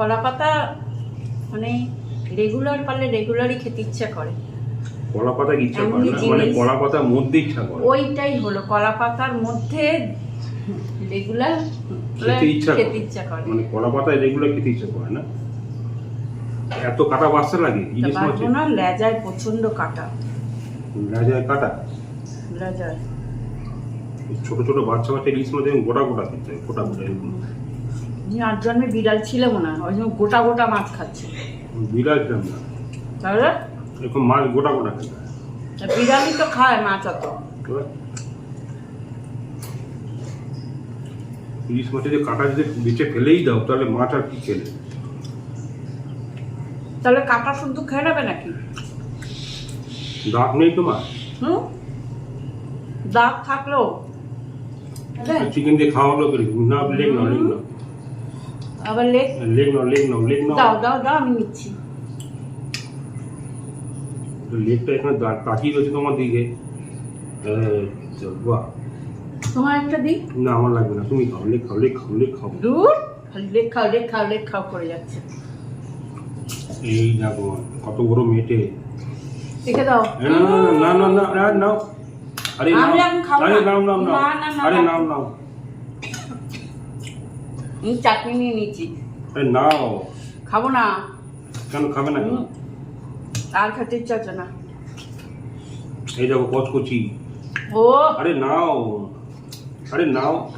কলা পাতা মানে রেগুলার পারলে রেগুলারই খেতে ইচ্ছা করে। কলা পাতা ইচ্ছা করে না? মানে কলা পাতার মধ্যে ইচ্ছা করে? ওইটাই হলো কলা পাতার মধ্যে রেগুলার খেতে ইচ্ছা খেতে করে। ইচ্ছা করে। মানে কলা পাতায় রেগুলার খেতে ইচ্ছা করে না? এত কাটা বাচ্চা লাগে? ইলিশ মাছে না লেজায় প্রচণ্ড কাটা। রাজায় কাটা? লেজায়। ছোট ছোট বাচ্চা বাচ্চা ইলিশ মাছ গোটা গোটা খেতে গোটা গোটা এরকম। আমি আট জন্মে বিড়াল ছিলাম না ওই জন্য গোটা গোটা মাছ খাচ্ছে। বিড়াল খেলাম না। তাহলে? এরকম মাছ গোটা গোটা খেতে বিড়ালই তো খায় মাছ অত। ইলিশ মাছে যে কাটা যদি বেঁচে ফেলেই দাও তাহলে মাছ আর কি খেলে? তাহলে কাটা শুদ্ধ খেয়ে নেবে নাকি? দাঁত নেই তোমার? হুম? দাঁত থাকলেও। চিকেন দিয়ে খাওয়া হলো করে না লেগ লেগ নাও আবার লেগ লেগ নাও লেগ নাও লেগ নাও। দাও দাও দাও আমি নিচ্ছি। লেগটা এখানে তাকিয়ে রয়েছে তোমার দিকে। বাহ। তোমার একটা দিই? না আমার লাগবে না। তুমি খাও লেগ খাও লেগ খাও লেগ খাও। দূর লেগ খাও লেগ খাও লেগ খাও করে যাচ্ছে। এই দেখো কত বড় মেটে দেখে দাও। না না না না না আরে নাও। আরে নাও নাও আরে নাও নাও আরে নাও নাও। চাটনি নিয়ে নিচ্ছি। নাও। খাব না। কেন খাবে না। আর খেতে ইচ্ছা হচ্ছে না। এই দেখো কচকচি ও। আরে নাও। আরে নাও।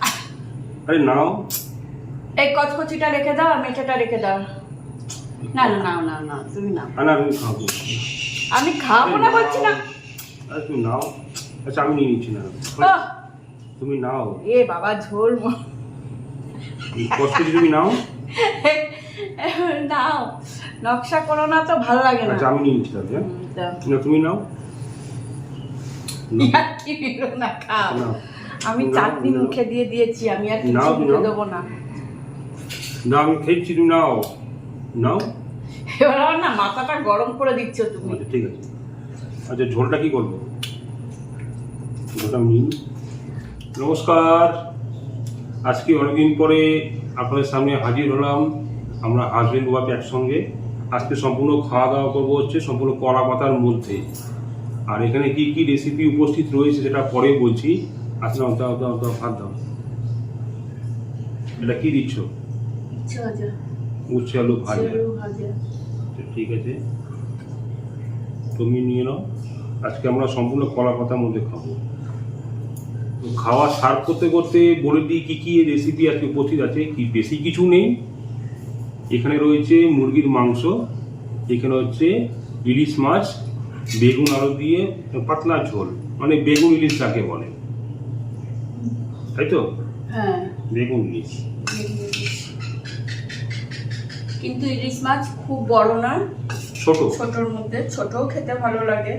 আরে নাও। এই কচকচিটা রেখে দাও আর মেঠাটা রেখে দাও। না না নাও নাও নাও তুমি নাও। না তুমি খাব। আমি খাব না বলছি না। আরে তুমি নাও। আচ্ছা আমি নিয়ে নিচ্ছি না। তুমি নাও। এ বাবা ঝোল কচকচি তুমি নাও? নাও। নকশা করো না তো ভালো লাগে না। আচ্ছা আমি নিয়ে নিচ্ছি তাহলে হ্যাঁ? না তুমি নাও। নাও। ইয়ার্কি না খাও। আমি চাটনি মুখে দিয়ে দিয়েছি আমি আর কিছু মুখে। দেবো না। না আমি খেয়েছি তুমি নাও। নাও। এবার আমার না মাথাটা গরম করে দিচ্ছ তুমি। আচ্ছা ঠিক আছে। আচ্ছা ঝোলটা কি করব? ঝোলটা নিই। নমস্কার। আজকে অনেকদিন পরে আপনাদের সামনে হাজির হলাম। আমরা হাজবেন্ড ওয়াইফ একসঙ্গে। আজকে সম্পূর্ণ খাওয়া দাওয়া করব হচ্ছে সম্পূর্ণ কড়া পাতার মধ্যে। আর এখানে কি কি রেসিপি উপস্থিত রয়েছে সেটা পরে বলছি। আচ্ছা দাও অন্ত অন্ত ভাত দাও। এটা কি দিচ্ছ? উচ্ছে আলু ভাজা। আচ্ছা, ঠিক আছে। তুমি নিয়ে নাও। আজকে আমরা সম্পূর্ণ কলা পাতার মধ্যে খাব। খাওয়া সার্ভ করতে করতে বলে দিই কী কী রেসিপি আজকে উপস্থিত আছে কি বেশি কিছু নেই। এখানে রয়েছে মুরগির মাংস এখানে হচ্ছে ইলিশ মাছ বেগুন আলু দিয়ে পাতলা ঝোল মানে বেগুন ইলিশ যাকে বলে। তাই তো? হ্যাঁ। বেগুন ইলিশ। কিন্তু ইলিশ মাছ খুব বড় না। ছোট। ছোটর মধ্যে ছোটও খেতে ভালো লাগে।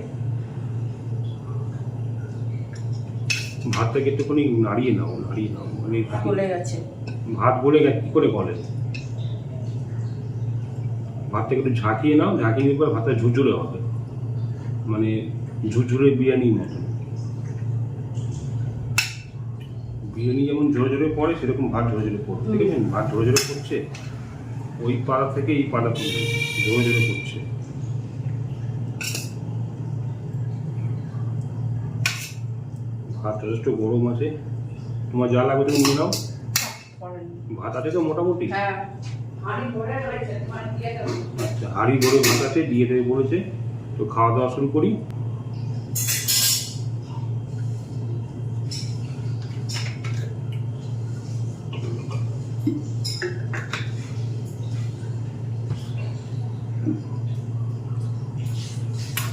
ভাতটাকে একটুখানি নাড়িয়ে নাও নাড়িয়ে নাও মানে গলে গেছে। ভাত বলে গেছে কি করে বলে ভাতটাকে একটু ঝাঁকিয়ে নাও ঝাঁকিয়ে নিয়ে পরে ভাতটা ঝুরঝুরে হবে। মানে ঝুরঝুরে বিরিয়ানির মতো বিরিয়ানি যেমন ঝরে ঝরে পড়ে সেরকম ভাত ঝরে ঝরে হুম। দেখেছেন? ভাত ঝরে ঝরে পড়ছে? ওই পাড়া থেকে এই পাড়া পর্যন্ত ঝরে ঝরে পড়ছে ভাত যথেষ্ট গরম আছে। তোমার যা লাগবে তুমি নিয়ে নাও। ভাত আছে তো মোটামুটি। হ্যাঁ আচ্ছা হাঁড়ি ভরে ভাত আছে দিয়ে দেবে বলেছে। তো খাওয়া দাওয়া শুরু করি।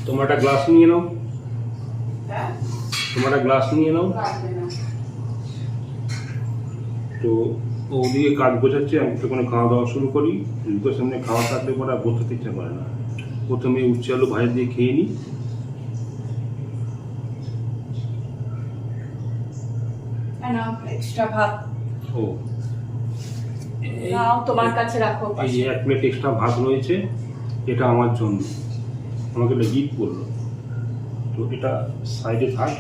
তোমার একটা গ্লাস নিয়ে নাও। তোমার গ্লাস নিয়ে নাও তো ওদিকে কাজ গোছাচ্ছে আমি তখন খাওয়া দাওয়া শুরু করি লোকের সামনে খাওয়া থাকলে পরে আর বসতে ইচ্ছা করে না প্রথমে উচ্ছে আলু ভাজা দিয়ে খেয়ে নিই এক্সট্রা ভাত ও নাও তোমার কাছে রাখো এই এক প্লেট এক্সট্রা ভাত রয়েছে এটা আমার জন্য আমাকে এটা গিফট করল তো এটা সাইডে থাক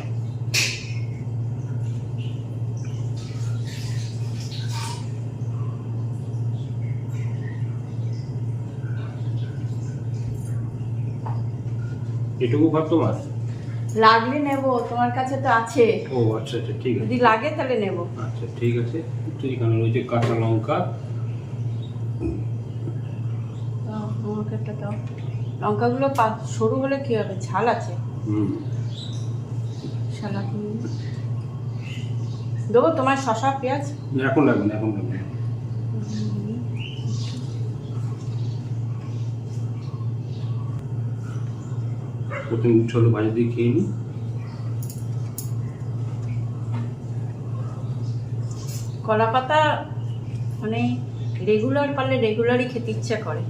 এটুকু ভাত তোমার? লাগলে নেব তোমার কাছে তো আছে। ও আচ্ছা আচ্ছা ঠিক আছে। যদি লাগে তাহলে নেব। আচ্ছা ঠিক আছে। তো এখানে রয়েছে কাঁচা লঙ্কা। একটা দাও। লঙ্কাগুলো পা- সরু হলে কি হবে? ঝাল আছে। হুম। সালাদ দেবো তোমার শশা পেঁয়াজ? এখন লাগবে এখন লাগবে না প্রথমে উচ্ছে আলু ভাজি দিয়ে খেয়ে নিই। কলা পাতা মানে রেগুলার পারলে রেগুলারই খেতে ইচ্ছা করে।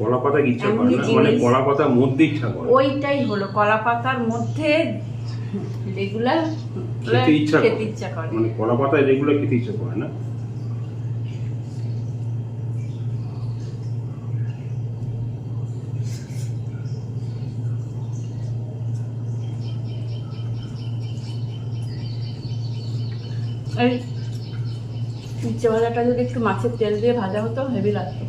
কলা পাতা ইচ্ছা করে না? মানে কলা পাতার মধ্যে ইচ্ছা করে। ওইটাই হলো কলা পাতার মধ্যে রেগুলার খেতে ইচ্ছা খেতে করে। ইচ্ছা করে। মানে কলা পাতায় রেগুলার খেতে ইচ্ছা করে না? এই উচ্ছে ভাজাটা যদি একটু মাছের তেল দিয়ে ভাজা হতো হেভি লাগতো।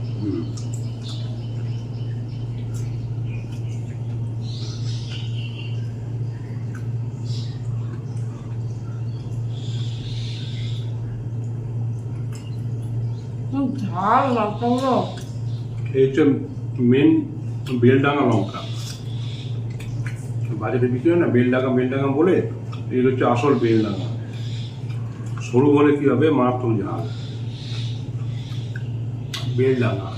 ঝাল লঙ্কাগুলো এই হচ্ছে মেন লঙ্কা। বাজারে বিক্রি হয় না বেলডাঙ্গা বেলডাঙ্গা বলে এই হচ্ছে আসল বেলডাঙ্গা। সরু হলে কি হবে মারাত্মক ঝাল বেলডাঙ্গা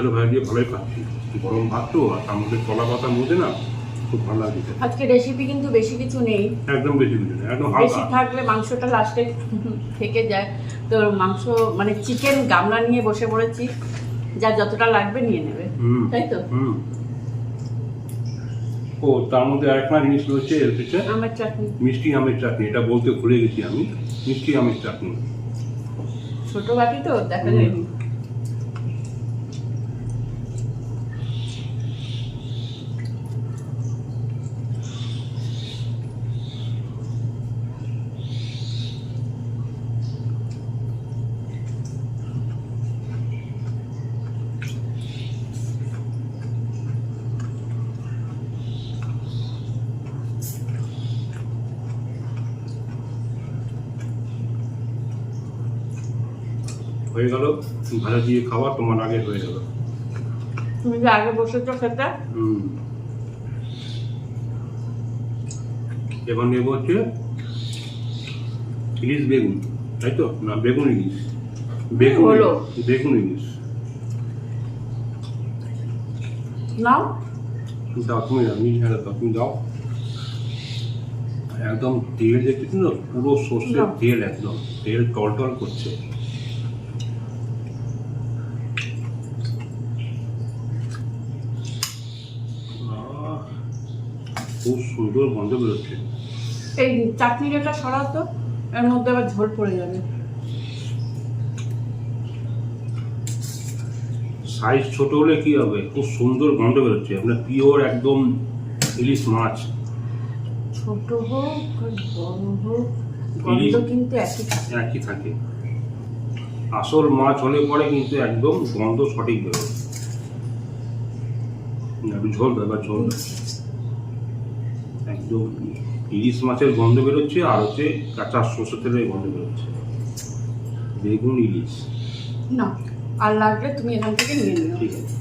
আলু ভাজি দিয়ে ভালোই খাচ্ছি। গরম ভাত তো আর তার মধ্যে কলা পাতার মধ্যে না খুব ভালো লাগে আজকে রেসিপি কিন্তু বেশি কিছু নেই। একদম বেশি কিছু না একদম বেশি থাকলে মাংসটা লাস্টে থেকে যায়। তো মাংস মানে চিকেন গামলা নিয়ে বসে পড়েছি। যা যতটা লাগবে নিয়ে নেবে। তাই তো? ও তার মধ্যে আরেকটা জিনিস রয়েছে হচ্ছে আমার চাটনি। মিষ্টি আমের চাটনি এটা বলতে ভুলে গেছি আমি। মিষ্টি আমের চাটনি। ছোট বাটি তো দেখা। যায়নি হয়ে গেল ভাজা দিয়ে খাওয়া তোমার আগে হয়ে গেল। তুমি যে আগে বসেছো খেতে? হুম। এবার নেব হচ্ছে ইলিশ বেগুন তাই তো? না বেগুন ইলিশ। বেগুন বেগুন ইলিশ। নাও। দাও তুমি দাও তুমি দাও একদম তেল দেখতেছি না পুরো সর্ষের তেল একদম তেল টল টল করছে আহ, খুব সুন্দর গন্ধ বেরোচ্ছে। এই চাটনির এটা সরাও তো এর মধ্যে আবার ঝোল পড়ে যাবে। সাইজ ছোট হলে কি হবে? খুব সুন্দর গন্ধ বেরোচ্ছে। আপনার পিওর একদম ইলিশ মাছ। ছোট হোক বড় হোক গন্ধ কিন্তু একই থাকে। একই থাকে। আসল মাছ হলে পরে কিন্তু একদম গন্ধ সঠিক বেরোবে একটু ঝোল এবার ঝোল ইলিশ মাছের গন্ধ বেরোচ্ছে আর হচ্ছে কাঁচা সর্ষে তেলের গন্ধ বেরোচ্ছে। বেগুন ইলিশ। না আর লাগলে তুমি এখান থেকে নিয়ে নিও। ঠিক আছে।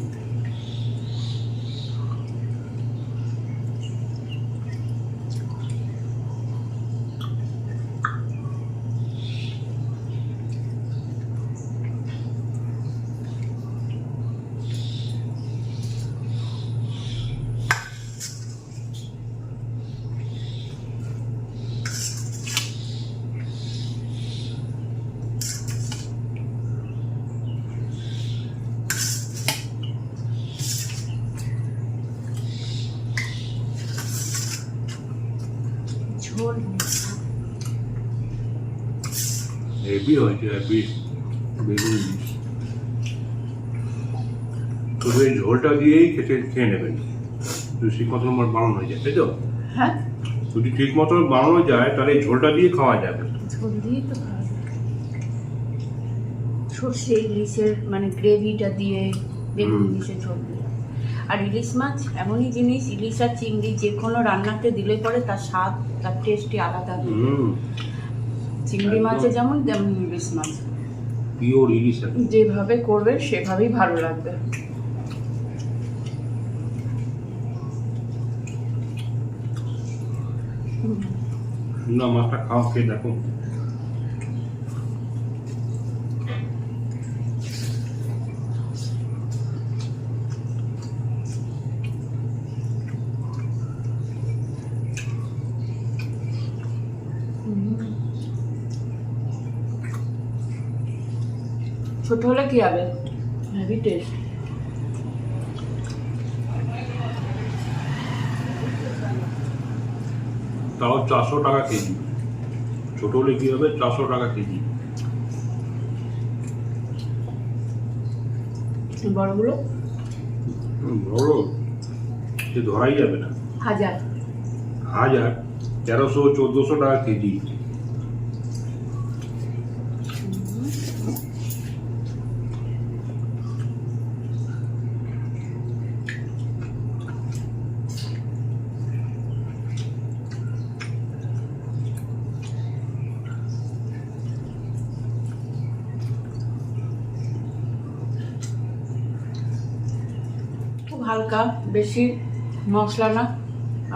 এই ঝোলটা দিয়েই খেতে খেয়ে নেবেন। যদি ঠিক মতন আমার বানানো হয়ে যায় তাই তো? হ্যাঁ। যদি ঠিক মতন বানানো যায় তাহলে এই ঝোলটা দিয়ে খাওয়া যাবে। ঝোল দিয়ে তো সর্ষে ইলিশের মানে গ্রেভিটা দিয়ে বেগুন ইলিশের ঝোল দিয়ে। আর ইলিশ মাছ এমনই জিনিস ইলিশ আর চিংড়ি যে কোনো রান্নাতে দিলে পরে তার স্বাদ তার টেস্টই আলাদা। হুম। চিংড়ি। মাছে যেমন তেমন ইলিশ মাছ। পিওর ইলিশ যেভাবে করবে সেভাবেই ভালো লাগবে। না মাছটা খাওয়া খেয়ে দেখো ছোট হলে কি হবে? হেভি টেস্ট তাও চারশো টাকা কেজি। ছোট হলে কি হবে? চারশো টাকা কেজি। বড়গুলো বড় সে ধরাই যাবে না। হাজার। হাজার তেরোশো চোদ্দোশো টাকা কেজি খুব হালকা বেশি মশলা না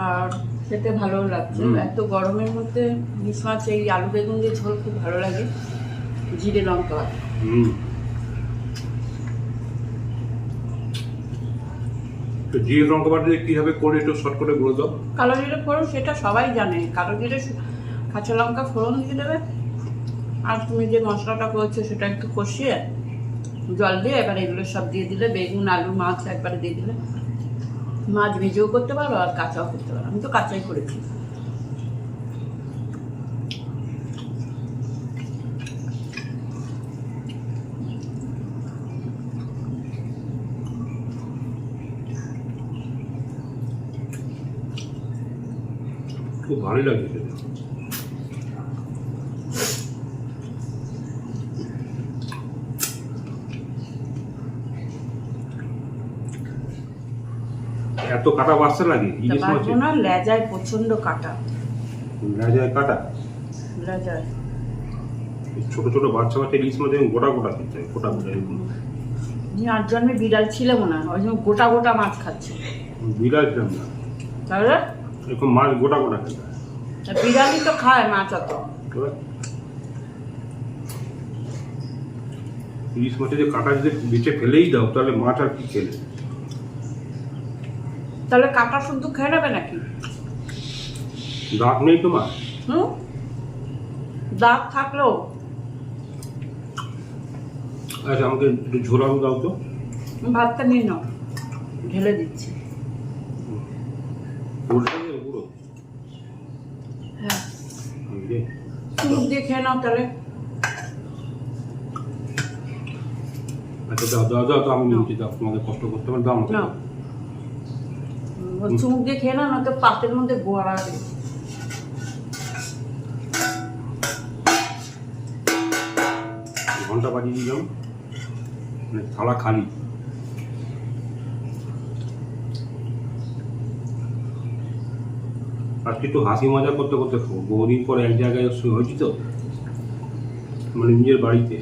আর খেতে ভালো লাগছে। এত গরমের মধ্যে ইলিশ মাছ এই আলু বেগুন দিয়ে ঝোল খুব ভালো লাগে। জিরে লঙ্কা। তো জিরে লঙ্কা বাটা দিয়ে কীভাবে করে একটু শর্ট করে বলে দাও? কালো জিরে ফোড়ন সেটা সবাই জানে। কালো জিরে কাঁচা লঙ্কা ফোড়ন দিয়ে দেবে। আর তুমি যে মশলাটা করছ সেটা একটু কষিয়ে জল দিয়ে এবার এগুলো সব দিয়ে দিলে, বেগুন, আলু, মাছ একবারে দিয়ে দিলে মাছ ভেজেও করতে পারো আর কাঁচাও করতে পারো। আমি তো কাঁচাই করেছি। খুব ভালোই লাগে কাটা বাচ্চা লাগে ইলিশ মাছে না লেজায় প্রচণ্ড কাটা। রাজায় কাটা? লেজায়। ছোট ছোট বাচ্চা বাচ্চা ইলিশ মাছ গোটা গোটা খেতে গোটা গোটা। আমি আট জন্মে বিড়াল ছিলাম না ওই জন্য গোটা গোটা মাছ খাচ্ছে। বিড়াল না। তাহলে? এরকম মাছ গোটা গোটা খেতে তা বিড়ালই তো খায় মাছ অত। ইলিশ মাছে যে কাটা যদি বেঁচে ফেলেই দাও তাহলে মাছ আর কি খেলে? তাহলে কাটা শুদ্ধ খেয়ে নেবে নাকি? দাঁত নেই তোমার? হুম? দাঁত থাকলেও। আচ্ছা আমাকে একটু ঝোল আলু দাও তো। ভাতটা নিয়ে নাও। ঢেলে দিচ্ছি। পুরোটা হ্যাঁ। চুমুক দিয়ে খেয়ে নাও তাহলে। আচ্ছা দাও দাও দাও তো আমি নিচ্ছি দাও তোমাকে কষ্ট করতে পারি দাও আমাকে। চুমুক দিয়ে খেয়ে নাও নয়তো পাতের মধ্যে গোয়ারা দেবে ঘণ্টা বাজিয়ে দিলাম মানে থালা খালি। আজকে একটু হাসি মজা করতে করতে বহুদিন পর এক জায়গায় হয়েছি তো। মানে নিজের বাড়িতে।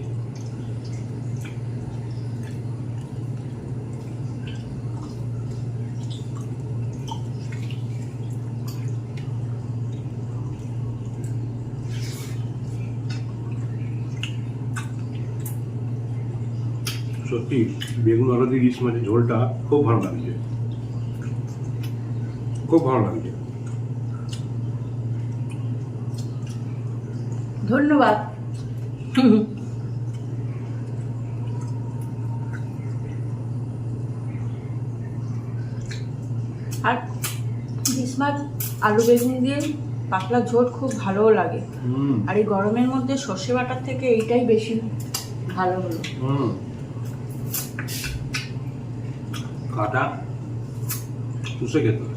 সত্যি বেগুন আলু দিয়ে ইলিশ মাছের ঝোলটা খুব ভালো লাগছে। খুব ভালো লাগছে। ধন্যবাদ। আর ইলিশ মাছ আলু বেগুন দিয়ে পাতলা ঝোল খুব ভালোও লাগে। আর এই গরমের মধ্যে সর্ষে বাটার থেকে এইটাই বেশি ভালো হলো। হুম কাটা চুষে খেতে হয়।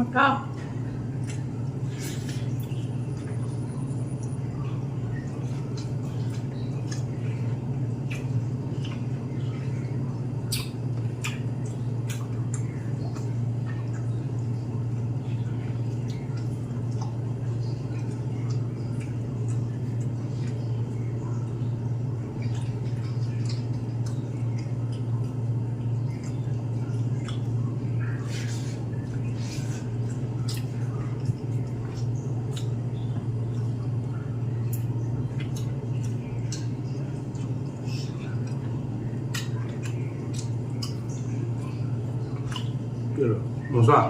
ওটা কি হলো? মশলা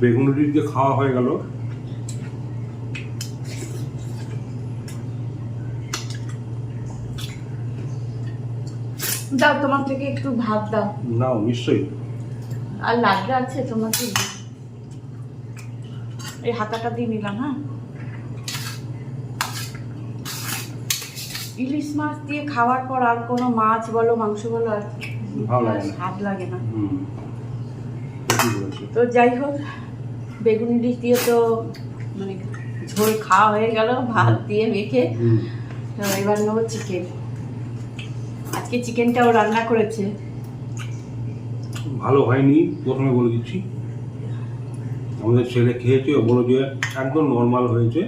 বেগুন দিয়ে খাওয়া হয়ে গেল। দাও তোমার থেকে একটু ভাত দাও। নাও নিশ্চয়ই। আর লাগলে আছে তোমাকে। এই হাতাটা দিয়ে নিলাম হ্যাঁ? ইলিশ মাছ দিয়ে খাওয়ার পর আর কোনো মাছ বলো মাংস বলো আর ভালো লাগে না। স্বাদ লাগে না। তো যাই হোক বেগুন ইলিশ দিয়ে তো মানে ঝোল খাওয়া হয়ে গেল ভাত দিয়ে মেখে। তো এবার নেব চিকেন আজকে চিকেনটাও রান্না করেছে। ভালো হয়নি প্রথমে বলে দিচ্ছি। আমাদের ছেলে খেয়েছে ও বলে যে একদম নর্মাল হয়েছে।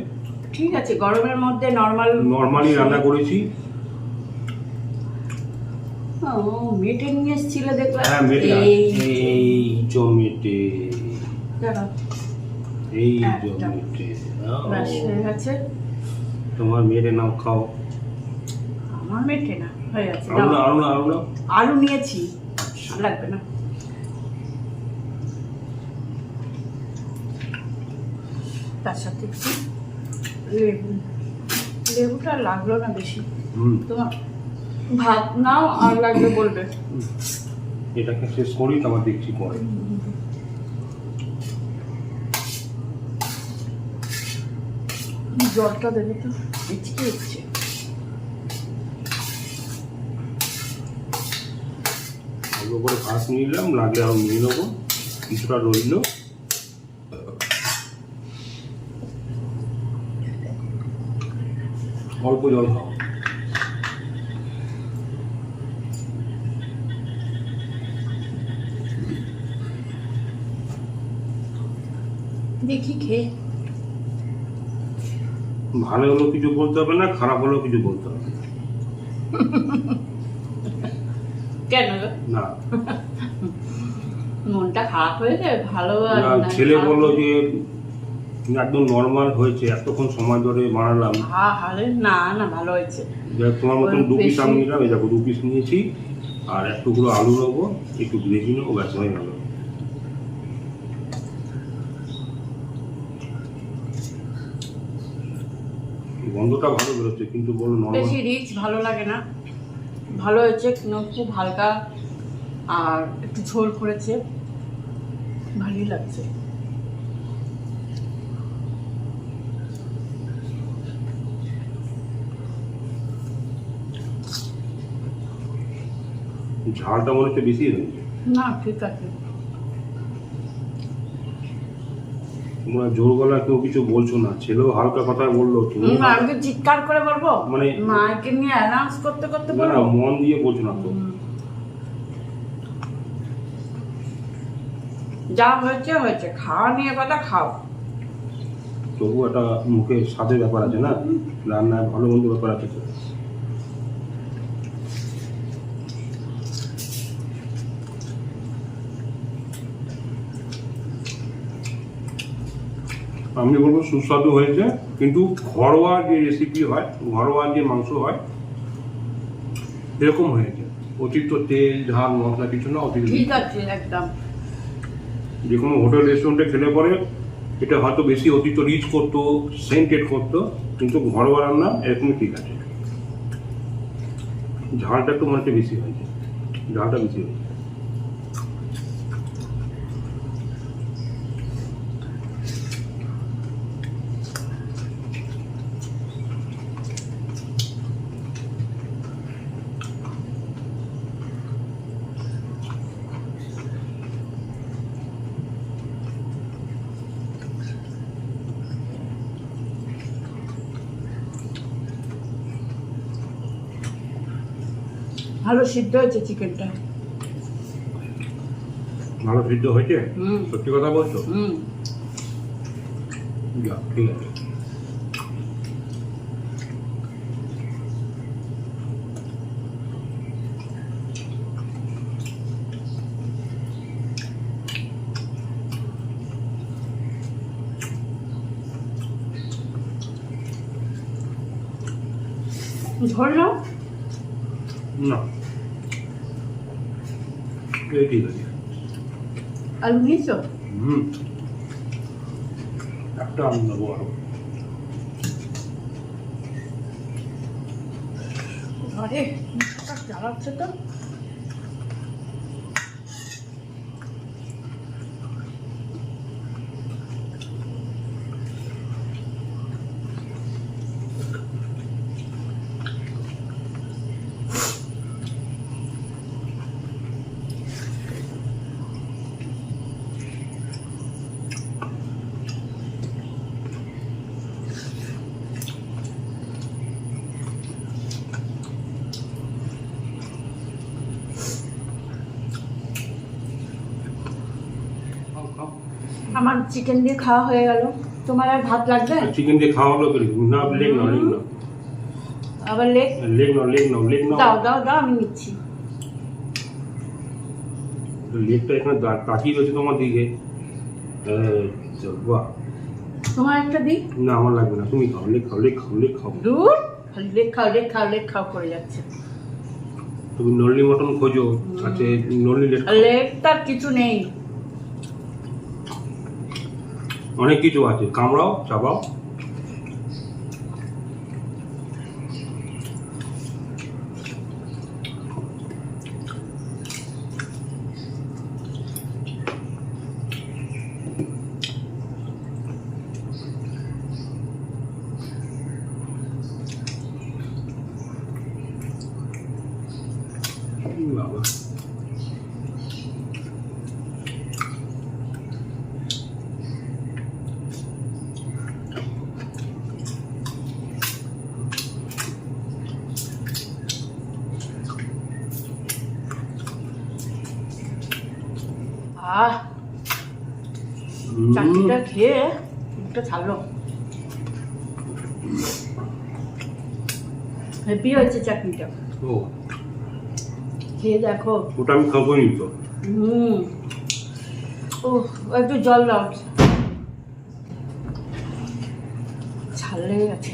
ঠিক আছে গরমের মধ্যে নর্মাল নর্মালি রান্না করেছি। ও মেটে নিয়ে এসেছিল দেখলাম। হ্যাঁ মেটে এই। এই জমেটে দাঁড়াও, এই গেছে। তোমার মেয়ের নাম খাও। আমার মেটে না হয়ে আলু নিয়েছি। আর লাগবে না। তার সাথে একটু লেবু। লেবুটা লাগল না বেশি। তোমার ভাত নাও আর লাগবে বলবে। এটাকে শেষ করি তারপর দেখছি পরে। জলটা দেবে তো ইচকে ইচ্ছে অল্প করে নিয়ে নিলাম লাগলে আরও নিয়ে নেব। কিছুটা রইল। অল্প জল খাও দেখি খেয়ে। ভালো হলেও কিছু বলতে হবে না খারাপ হলেও কিছু বলতে হবে না। কেন না। মনটা খারাপ হয়ে যায় ভালো ছেলে বলল যে একদম নর্মাল হয়েছে এতক্ষণ সময় ধরে হালে না না ভালো হয়েছে। তোমার মতন দু পিস আমি নিলাম এই দেখো দু পিস নিয়েছি আর এক টুকরো আলু নেব একটু গ্রেভি নেব ব্যাস হয়ে গেল। গন্ধটা ভালো বেরোচ্ছে কিন্তু বলো বেশি রিচ ভালো লাগে না। ভালো হয়েছে কিন্তু খুব হালকা আর একটু ঝোল করেছে। ভালোই লাগছে। ঝালটা মনে হচ্ছে বেশি না ঠিক আছে। তোমরা জোর গলা কেউ কিছু বলছো না। ছেলেও হালকা কথা বলল তুমি আমি কি চিৎকার করে বলব? মানে- মাকে নিয়ে অ্যানাউন্স করতে করতে না মন দিয়ে বলছো না তো। যা হয়েছে হয়েছে। খাওয়া নিয়ে কথা খাও। তবু একটা মুখে স্বাদের ব্যাপার আছে না? রান্নায় ভালো মন্দ ব্যাপার আছে তো। আমি বলব সুস্বাদু হয়েছে কিন্তু ঘরোয়া যে রেসিপি হয় ঘরোয়া যে মাংস হয় এরকম হয়েছে। অতিরিক্ত তেল ঝাল মশলা কিছু না অতিরিক্ত। ঠিক আছে একদম। যে কোনো হোটেল রেস্টুরেন্টে খেলে পরে এটা হয়তো বেশি অতিরিক্ত রিচ করতো সেন্টেড করতো কিন্তু ঘরোয়া রান্না এরকমই ঠিক আছে। ঝালটা একটু মনে হচ্ছে বেশি হয়েছে। ঝালটা বেশি হয়েছে ভালো সিদ্ধ হয়েছে চিকেনটা। ভালো সিদ্ধ হয়েছে? সত্যি কথা বলছো? ঠিক আছে। না। ঠিক আছে আলু নিয়েছো হুম একটা আমি নেব আরও ঘরে জ্বালাচ্ছে তো। আমার চিকেন দিয়ে খাওয়া হয়ে গেল। তোমার আর ভাত লাগবে? চিকেন দিয়ে খাওয়া হলো না লেগ নাও লেগ নাও। আবার লেগ? লেগ নাও লেগ নাও লেগ নাও। দাও দাও দাও আমি নিচ্ছি। লেগটা এখানে তাকিয়ে রয়েছে তোমার দিকে। বাহ। তোমার একটা দিই? না আমার লাগবে না তুমি খাও লেগ খাও লেগ খাও লেগ খাও। দূর লেগ খাও লেগ খাও লেগ খাও করে যাচ্ছে। তুমি নলি মটন খোঁজো আছে নলি লেগ। লেগ তার কিছু নেই। অনেক কিছু আছে। কামড়াও চাবাও বাবা আহ চাটনিটা খেয়ে মুখটা ছাড়লো। হেভি হয়েছে চাটনিটা। ও। খেয়ে দেখো। ওটা আমি খাব নি তো। হুম। ও একটু জল দাও। ছাড়লে গেছে।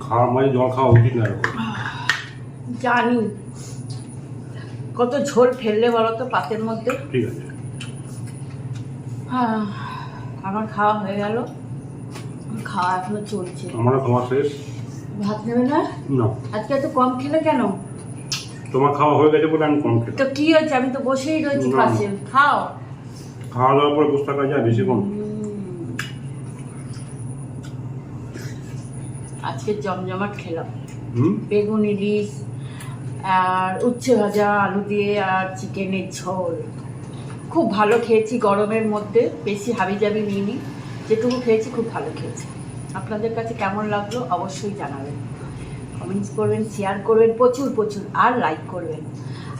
খাওয়ার মাঝে জল খাওয়া উচিত না জানি। কত ঝোল ফেললে বলো তো পাতের মধ্যে? ঠিক আছে। হ্যাঁ আমার খাওয়া হয়ে গেল। খাওয়া এখনও চলছে। আমারও খাওয়া শেষ? ভাত নেবে না? না। আজকে এত কম খেলে কেন? তোমার খাওয়া হয়ে গেছে বলে আমি কম খেলাম। তো কি হয়েছে? আমি তো বসেই রয়েছি। পাশে খাও। খাওয়া দাওয়ার পরে বসে থাকা যায় বেশি কম আজকে জমজমাট খেলাম। বেগুন ইলিশ আর উচ্ছে ভাজা, আলু দিয়ে আর চিকেনের ঝোল। খুব ভালো খেয়েছি গরমের মধ্যে, বেশি হাবি জাবি নিইনি। যেটুকু খেয়েছি, খুব ভালো খেয়েছি। আপনাদের কাছে কেমন লাগল অবশ্যই জানাবেন। কমেন্টস করবেন, শেয়ার করবেন, প্রচুর প্রচুর, আর লাইক করবেন।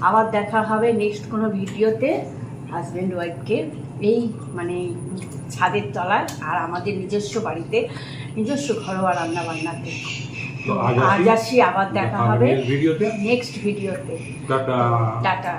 আবার দেখা হবে নেক্সট কোনো ভিডিওতে হাজব্যান্ড ওয়াইফকে এই মানে ছাদের তলায় আর আমাদের নিজস্ব বাড়িতে, নিজস্ব ঘরোয়া রান্না বান্নাতে তো আজ আসি। আবার দেখা হবে। নেক্সট ভিডিওতে। নেক্সট ভিডিওতে। টাটা। টাটা।